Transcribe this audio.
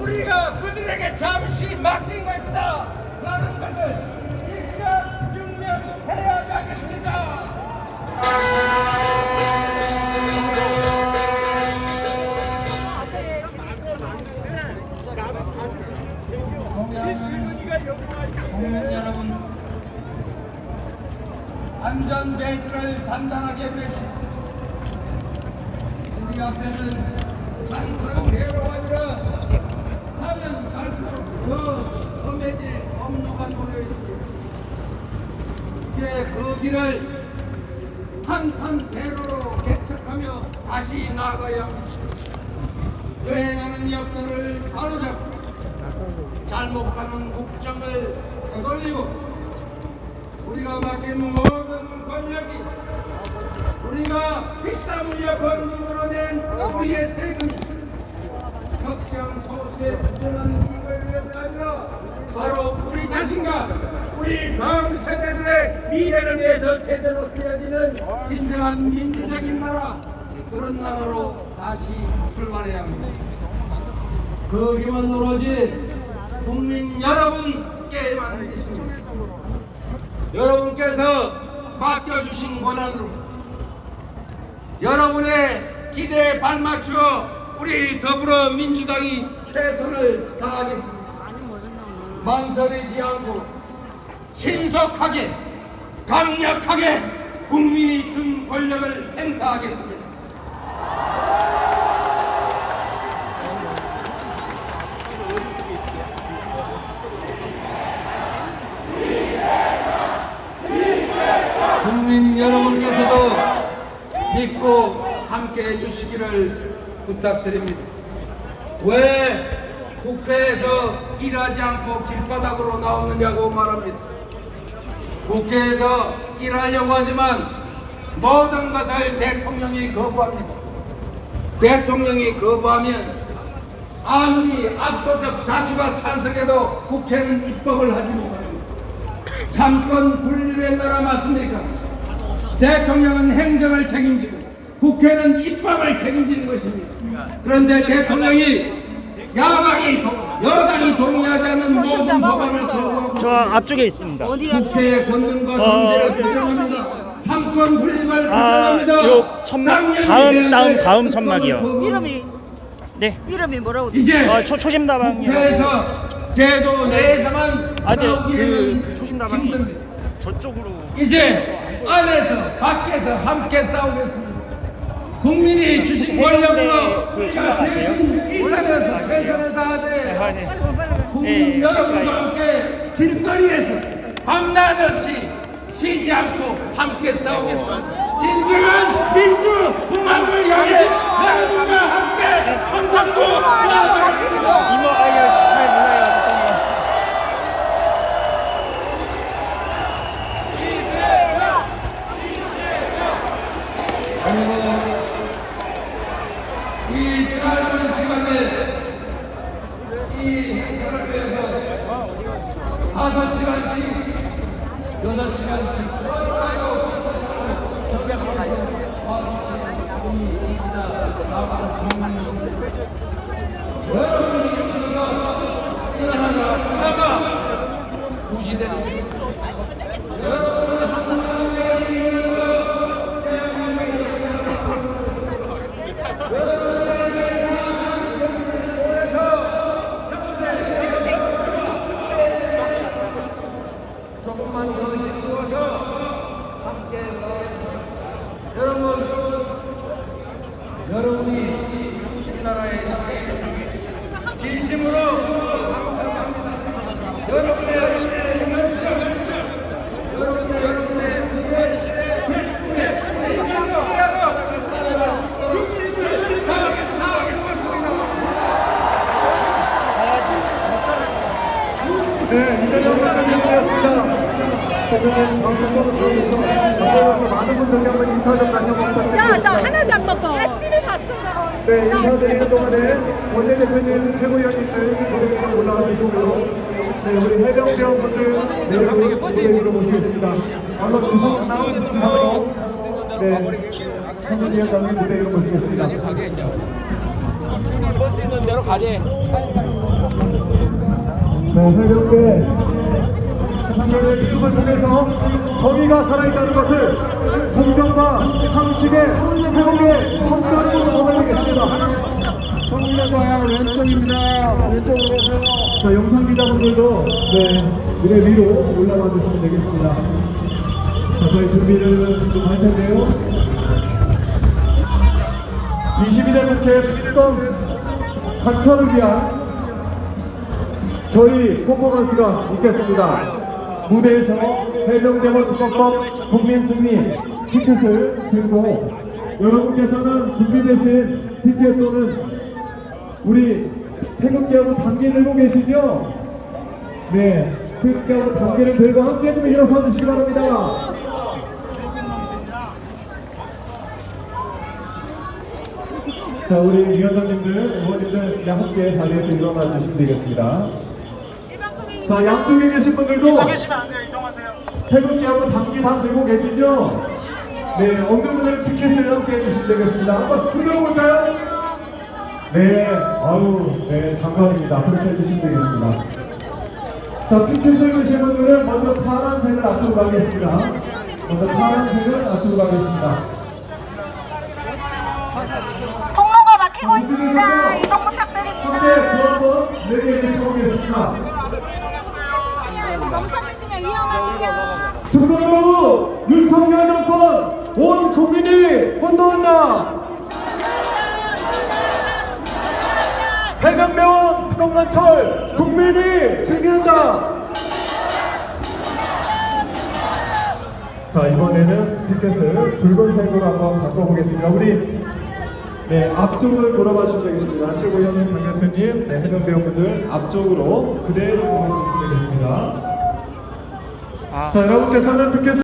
우리가 그들에게 잠시 맡긴 것이다. 라는 것을 직접 증명해야 여러분, 안전벨트를 단단하게 매시고 우리 앞에는 내려와주라 하면 갈수록 더 험해질 엄로가 놓여 있습니다. 이제 그 길을 한탄 대로로 개척하며 다시 나아가야 합니다. 여행하는 역사를 바로잡고 잘못 가는 국정을 되돌리고 우리가 맡긴 모든 권력이 우리가 피땀 흘려 번으로 낸 우리의 세금이 우리 다음 세대들의 미래를 위해서 제대로 쓰여지는 진정한 민주적인 나라 그런 나라로 다시 출발해야 합니다. 그 힘은 오로지 국민 여러분께만 있습니다. 여러분께서 맡겨주신 권한으로 여러분의 기대에 발맞추어 우리 더불어민주당이 최선을 다하겠습니다. 망설이지 않고 신속하게 강력하게 국민이 준 권력을 행사하겠습니다. 국민 여러분께서도 믿고 함께 해주시기를 부탁드립니다. 왜 국회에서 일하지 않고 길바닥으로 나오느냐고 말합니다. 국회에서 일하려고 하지만 모든 것을 대통령이 거부합니다. 대통령이 거부하면 아무리 압도적 다수가 찬성해도 국회는 입법을 하지 못합니다. 삼권 분립의 나라 맞습니까? 대통령은 행정을 책임지고 국회는 입법을 책임지는 것입니다. 그런데 대통령이 야당이 도- 여당이 동의하지 않는 모든 법안을 거부하고 저 앞쪽에 있습니다. 국회의 권능과 어, 정제를 네. 부정합니다. 삼권 분립을 아, 부정합니다. 요 천막, 당연히 다음, 다음, 다음 천막이요. 이름이 네. 이름이 뭐라고? 이제 어, 초, 초심 다방이요. 국회에서 제도 내에서만 아니, 싸우기에는 그 초심 다방이 힘듭니다. 저쪽으로. 이제 안에서 밖에서 함께 싸우겠습니다. 국민이 주신 권력으로 우리가 대신 일선에서 최선을 다하되 아, 네. 국민 네, 여러분과. 함께 길거리에서 밤낮 없이 쉬지 않고 함께 싸우겠습니다. 진정한 민주 공화국을 향해과 함께 손잡고 나아가겠습니다. 이모, 아, 이거 잘 몰라요. 죄송해요. 그리고 이 짧은 시간에 이 행사를 위해서 다섯 시간씩 여섯 시간씩 버스타고 여러분이 오셔서 일어나가 그나마 무시되는 것입니다. 조금만 더 힘주어서 함께 나가겠습니다. 여러분, 여러분이 우리나라의 진심으로 감사합니다. 여러분의 여러분의 여러분의 네, 이재명 박사님이었습니다. 최근에 방송국을 통해서 많은 분들께 한번 인사 좀 나눠보겠습니다. 야, 나 하나도 안 바빠. 집에 갔어. 네, 인사드리는 동안에 원내 대표님 최고위원님들 무대에 올라와 주시고요. 네, 우리 해병대원 분들 내일 무대위로 모시겠습니다. 아마 구성 나오는 네, 선전위원장님 무대위로 모시겠습니다. 버스 있는 대로 가재. 네, 해병대 해병대의 기쁨을 통해서 정의가 살아있다는 것을 공정과 상식의 회복의 성전으로 보내드리겠습니다. 정면 방향 왼쪽입니다. 왼쪽으로 오세요. 자, 영상 기자분들도 네, 무대 위로 올라와 주시면 되겠습니다. 자, 저희 준비를 좀 할 텐데요. 22대 국회 특검 관철을 위한 저희 퍼포먼스가 있겠습니다. 무대에서 해병대원 특검법 국민승리 티켓을 들고 여러분께서는 준비되신 티켓 또는 우리 태극기하고 단계 들고 계시죠? 네, 태극기하고 단계를 들고 함께 좀 일어서 주시기 바랍니다. 자, 우리 위원장님들, 의원님들 함께 자리에서 일어나 주시면 되겠습니다. 자, 양쪽에 계신 분들도 태극기하고 단기 다 들고 계시죠? 네, 없는 분들은 티켓을 함께 해주시면 되겠습니다. 한번 들어볼까요? 네, 아유, 네, 장관입니다. 그렇게 해주시면 되겠습니다. 자, 티켓을 드신 분들은 먼저 파란색을 앞으로 가겠습니다. 먼저 파란색을 앞으로 가겠습니다. 통로가 막히고 자, 있습니다. 이동 부탁드립니다. 함께 구한번 내게 외쳐보겠습니다. 여기 멈춰주시면 중도로 윤석열 정권 온 국민이 분노한다. 해병대원 특검관철 국민이 승리한다. 자 이번에는 피켓을 붉은색으로 한번 바꿔보겠습니다. 우리 네 앞쪽을 돌아봐 주시면 되겠습니다. 당 대표님, 네, 해병대원분들 앞쪽으로 그대로 돌아주시면 되겠습니다. 아. 자 여러분께서는 피켓을